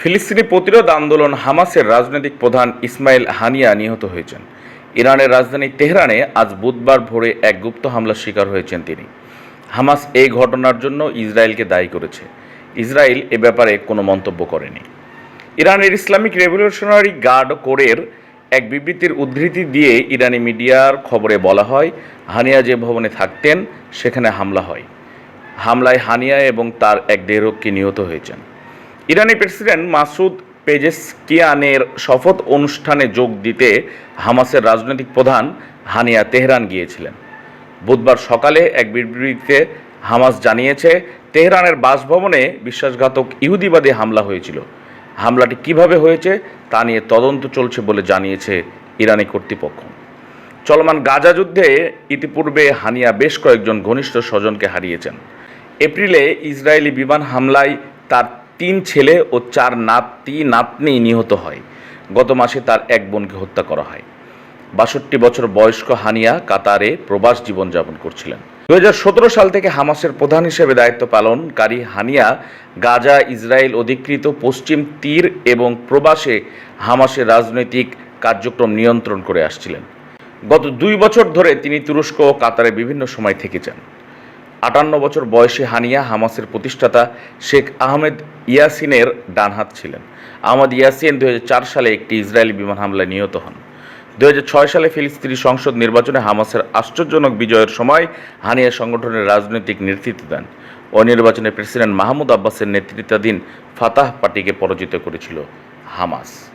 ফিলিস্তিনি প্রতিরোধ আন্দোলন হামাসের রাজনৈতিক প্রধান ইসমাইল হানিয়া নিহত হয়েছেন। ইরানের রাজধানী তেহরানে আজ বুধবার ভোরে এক গুপ্ত হামলার শিকার হয়েছেন তিনি। হামাস এই ঘটনার জন্য ইসরায়েলকে দায়ী করেছে। ইসরায়েল এ ব্যাপারে কোনো মন্তব্য করেনি। ইরানের ইসলামিক রেভলিউশনারি গার্ড কোরের এক বিবৃতির উদ্ধৃতি দিয়ে ইরানি মিডিয়ার খবরে বলা হয়, হানিয়া যে ভবনে থাকতেন, সেখানে হামলা হয়। হামলায় হানিয়া এবং তার এক দেহরক্ষী নিহত হয়েছেন। ইরানি প্রেসিডেন্ট মাসুদ পেজেসকিয়ানের শপথ অনুষ্ঠানে যোগ দিতে হামাসের রাজনৈতিক প্রধান হানিয়া তেহরান গিয়েছিলেন। বুধবার সকালে এক বিবৃতিতে হামাস জানিয়েছে, তেহরানের বাসভবনে বিশ্বাসঘাতক ইহুদিবাদী হামলা হয়েছিল। হামলাটি কীভাবে হয়েছে তা নিয়ে তদন্ত চলছে বলে জানিয়েছে ইরানি কর্তৃপক্ষ। চলমান গাজা যুদ্ধে ইতিপূর্বে হানিয়া বেশ কয়েকজন ঘনিষ্ঠ স্বজনকে হারিয়েছেন। এপ্রিলে ইসরায়েলি বিমান হামলায় তার তিন ছেলে ও চার নাতি, নাতনি নিহত হয়। গত মাসে তার এক বোনকে হত্যা করা হয়। বাষট্টি বছর বয়স্ক হানিয়া কাতারে প্রবাস জীবনযাপন করছিলেন। দুই হাজার সতেরো সাল থেকে হামাসের প্রধান হিসেবে দায়িত্ব পালনকারী হানিয়া গাজা, ইসরায়েল অধিকৃত পশ্চিম তীর এবং প্রবাসে হামাসের রাজনৈতিক কার্যক্রম নিয়ন্ত্রণ করে আসছিলেন। গত দুই বছর ধরে তিনি তুরস্ক ও কাতারে বিভিন্ন সময় থেকেছেন আটান্ন বছর বয়সী হানিয়া হামাসের প্রতিষ্ঠাতা শেখ আহমেদ ইয়াসিনের ডানহাত ছিলেন। আহমদ ইয়াসিন দুই হাজার চার সালে একটি ইসরায়েলি বিমান হামলায় নিহত হন। দুই হাজার ছয় সালে ফিলিস্তিনি সংসদ নির্বাচনে হামাসের আশ্চর্যজনক বিজয়ের সময় হানিয়া সংগঠনের রাজনৈতিক নেতৃত্ব দেন। ওই নির্বাচনে প্রেসিডেন্ট মাহমুদ আব্বাসের নেতৃত্বাধীন ফাতাহ পার্টিকে পরাজিত করেছিল হামাস।